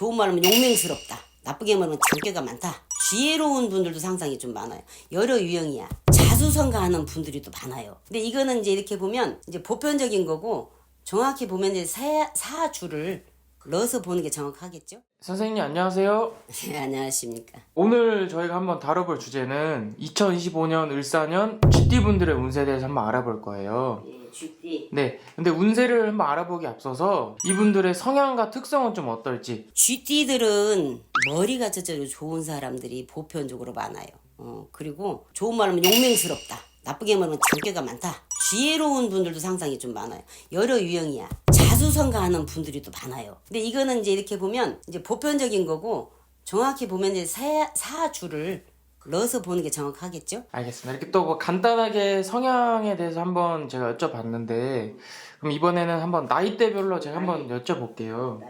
좋은 말하면 용맹스럽다. 나쁘게 말하면 장깨가 많다. 지혜로운 분들도 상당히 좀 많아요. 여러 유형이야. 자수성가하는 분들이 또 많아요. 근데 이거는 이제 이렇게 보면 이제 보편적인 거고 정확히 보면 이제 사, 사주를 넣어서 보는 게 정확하겠죠? 선생님 안녕하세요. 네, 안녕하십니까. 오늘 저희가 한번 다뤄볼 주제는 2025년 을사년 GT분들의 운세에 대해서 한번 알아볼 거예요. 예, 쥐띠. 네, 근데 운세를 한번 알아보기 앞서서 이분들의 성향과 특성은 좀 어떨지 쥐띠들은 머리가 저절로 좋은 사람들이 보편적으로 많아요. 어, 그리고 좋은 말하면 용맹스럽다. 나쁘게 말하면 장깨가 많다. 지혜로운 분들도 상당히 좀 많아요. 여러 유형이야. 자수성가하는 분들이 또 많아요. 근데 이거는 이제 이렇게 보면 이제 보편적인 거고 정확히 보면 이제 사, 사주를 넣어서 보는 게 정확하겠죠? 알겠습니다. 이렇게 또뭐 간단하게 성향에 대해서 한번 제가 여쭤봤는데 그럼 이번에는 한번 나이대별로 제가 한번 여쭤볼게요.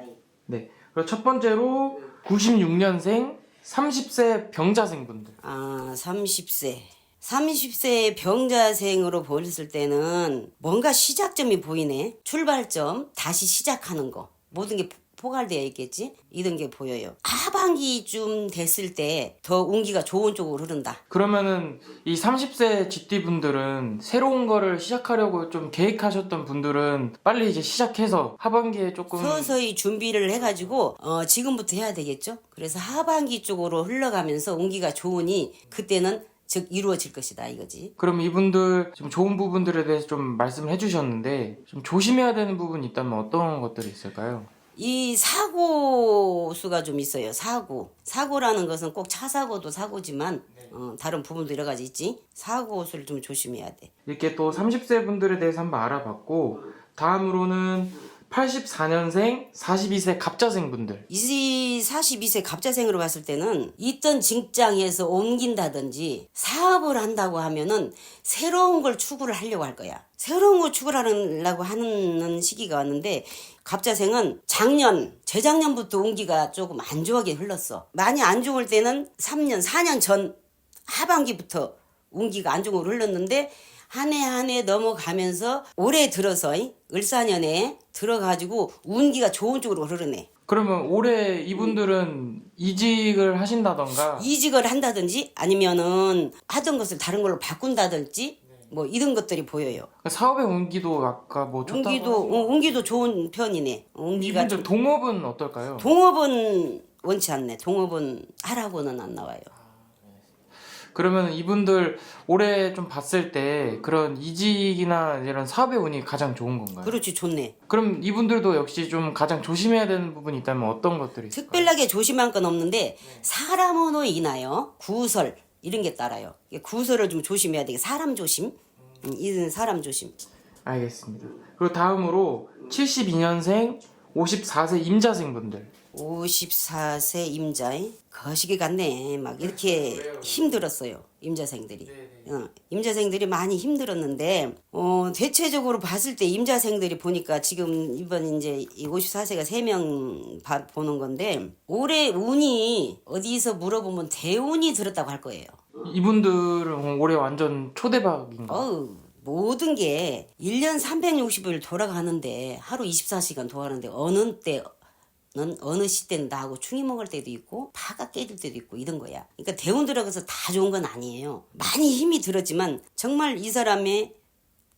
네, 그리고 첫 번째로 96년생 30세 병자생 분들. 아, 30세. 30세 병자생으로 보였을 때는 뭔가 시작점이 보이네. 출발점, 다시 시작하는 거. 모든 게 포- 포괄되어 있겠지? 이런 게 보여요. 하반기쯤 됐을 때 더 운기가 좋은 쪽으로 흐른다. 그러면은 이 30세 GT 분들은 새로운 거를 시작하려고 좀 계획하셨던 분들은 빨리 이제 시작해서 하반기에 조금 서서히 준비를 해가지고, 어, 지금부터 해야 되겠죠? 그래서 하반기 쪽으로 흘러가면서 운기가 좋으니 그때는 즉 이루어질 것이다 이거지. 그럼 이분들 좀 좋은 부분들에 대해서 좀 말씀을 해주셨는데 좀 조심해야 되는 부분이 있다면 어떤 것들이 있을까요? 이 사고 수가 좀 있어요. 사고. 사고라는 것은 꼭 차 사고도 사고지만 어, 다른 부분도 여러 가지 있지. 사고 수를 좀 조심해야 돼. 이렇게 또 30세 분들에 대해서 한번 알아봤고 다음으로는 84년생 42세 갑자생 분들 이 42세 갑자생으로 봤을 때는 있던 직장에서 옮긴다든지 사업을 한다고 하면은 새로운 걸 추구를 하려고 할 거야. 새로운 걸 추구를 하려고 하는 시기가 왔는데 갑자생은 작년, 재작년부터 운기가 조금 안 좋게 흘렀어. 많이 안 좋을 때는 3년, 4년 전 하반기부터 운기가 안 좋게 흘렀는데 한 해 한 해 넘어가면서 올해 들어서 이 을사년에 들어가지고 운기가 좋은 쪽으로 흐르네. 그러면 올해 이분들은 이직을 하신다던가 이직을 한다든지 아니면은 하던 것을 다른 걸로 바꾼다든지 뭐 이런 것들이 보여요. 사업의 운기도 아까 뭐 좋다고 운기도 어, 운기도 좋은 편이네. 운기가 이분들 동업은 어떨까요? 동업은 원치 않네. 동업은 하라고는 안 나와요. 그러면 이분들 올해 좀 봤을 때 그런 이직이나 이런 사업의 운이 가장 좋은 건가요? 그렇지 좋네. 그럼 이분들도 역시 좀 가장 조심해야 되는 부분이 있다면 어떤 것들이 있을까요? 특별하게 조심할 건 없는데 사람으로 인하여 구설 이런 게 따라요. 구설을 좀 조심해야 돼. 사람 조심. 음, 이런 사람 조심. 알겠습니다. 그리고 다음으로 72년생 54세 임자생 분들 54세 임자이 거시기 같네. 막 이렇게 힘들었어요. 임자생들이. 어, 임자생들이 많이 힘들었는데 어, 대체적으로 봤을 때 임자생들이 보니까 지금 이번 이제 이 54세가 3명 보는 건데 올해 운이 어디서 물어보면 대운이 들었다고 할 거예요. 이분들은 올해 완전 초대박인가? 어우, 모든 게 1년 360일 돌아가는데 하루 24시간 돌아가는데 어느 때 는 어느 시대는 나하고 충이 먹을 때도 있고 파가 깨질 때도 있고 이런 거야. 그러니까 대운 들어가서 다 좋은 건 아니에요. 많이 힘이 들었지만 정말 이 사람의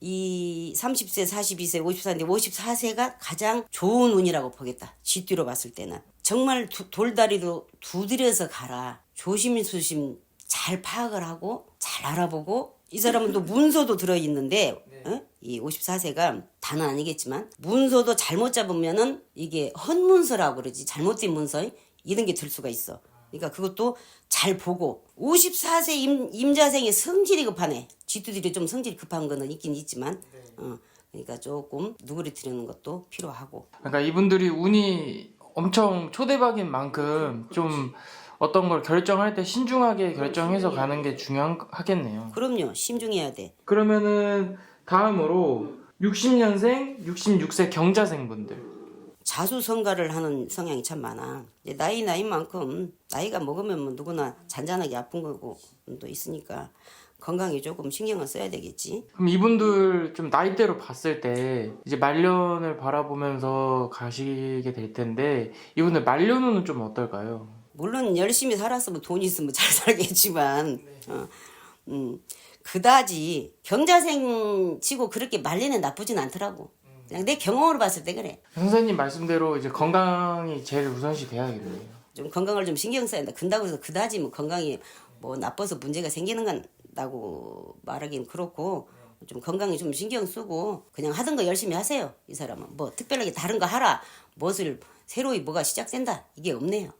이 30세, 42세, 54세인데 54세가 가장 좋은 운이라고 보겠다. 쥐뒤로 봤을 때는. 정말 두- 돌다리로 두드려서 가라. 조심조심 잘 파악을 하고 잘 알아보고 이 사람은 또 문서도 들어있는데 어? 이 54세가 다는 아니겠지만 문서도 잘못 잡으면은 이게 헛문서라고 그러지 잘못된 문서 이런 게들 수가 있어. 그러니까 그것도 잘 보고 54세 임, 임자생의 성질이 급하네. 쥐뚜들이 좀 성질이 급한 거는 있긴 있지만 어, 그러니까 조금 누그러뜨리는 것도 필요하고 그러니까 이분들이 운이 엄청 초대박인 만큼 좀 어떤 걸 결정할 때 신중하게 결정해서 가는 게 중요하겠네요. 그럼요 심중해야 돼. 그러면은 다음으로 60년생 66세 경자생 분들 자수성가를 하는 성향이 참 많아. 나이 나이만큼 나이가 먹으면 뭐 누구나 잔잔하게 아픈 거고 또 있으니까 건강에 조금 신경을 써야 되겠지. 그럼 이분들 좀 나이대로 봤을 때 이제 말년을 바라보면서 가시게 될 텐데 이분들 말년 후는 좀 어떨까요? 물론 열심히 살았으면 돈 있으면 잘 살겠지만, 어, 음, 그다지 경자생 치고 그렇게 말리는 나쁘진 않더라고. 그냥 내 경험으로 봤을 때 그래. 선생님 말씀대로 이제 건강이 제일 우선시 돼야겠네요. 좀 건강을 좀 신경 써야 한다. 근다고 해서 그다지 뭐 건강이 뭐 나빠서 문제가 생기는 건다고 말하긴 그렇고 좀 건강에 좀 신경 쓰고 그냥 하던 거 열심히 하세요. 이 사람은 뭐 특별하게 다른 거 하라. 무엇을 새로이 뭐가 시작된다. 이게 없네요.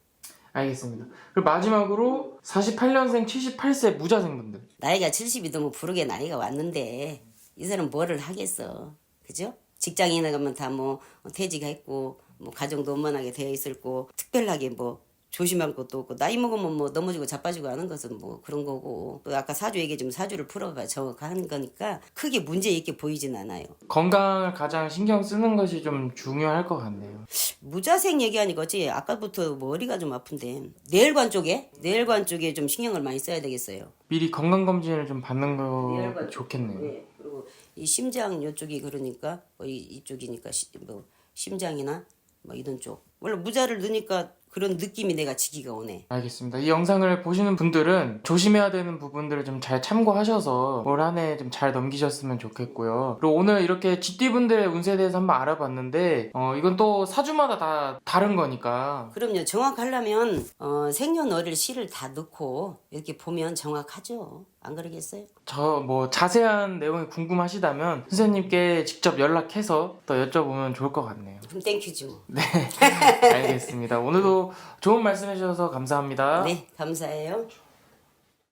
알겠습니다. 그리고 마지막으로 48년생 78세 무자생분들. 나이가 70이 너무 부르게 나이가 왔는데 이 사람 뭐를 하겠어. 그죠? 직장인에 가면 다 뭐 퇴직했고 뭐 가정도 원만하게 되어 있을 거 특별하게 뭐 조심할 것도 없고 나이 먹으면 뭐 넘어지고 자빠지고 하는 것은 뭐 그런 거고 또 아까 사주 얘기 좀 사주를 풀어봐 정확한 거니까 크게 문제 있게 보이진 않아요. 건강을 가장 신경 쓰는 것이 좀 중요할 것 같네요. 무자생 얘기하니까 어찌 아까부터 머리가 좀 아픈데 뇌혈관 쪽에 뇌혈관 쪽에 좀 신경을 많이 써야 되겠어요. 미리 건강 검진을 좀 받는 거 뇌혈관 좋겠네요. 네. 그리고 이 심장 이쪽이 그러니까 뭐 이, 이쪽이니까 시, 뭐 심장이나 뭐 이런 쪽. 원래 무자를 넣으니까 그런 느낌이 내가 지기가 오네. 알겠습니다. 이 영상을 보시는 분들은 조심해야 되는 부분들을 좀 잘 참고하셔서 올 한 해 좀 잘 넘기셨으면 좋겠고요. 그리고 오늘 이렇게 GT분들의 운세에 대해서 한번 알아봤는데 어, 이건 또 사주마다 다 다른 거니까 그럼요. 정확하려면 어, 생년월일 시를 다 넣고 이렇게 보면 정확하죠. 안 그러겠어요? 저 뭐 자세한 내용이 궁금하시다면 선생님께 직접 연락해서 또 여쭤보면 좋을 것 같네요. 그럼 땡큐지 뭐. 네, 알겠습니다. 오늘도 좋은 말씀 해주셔서 감사합니다. 네, 감사해요.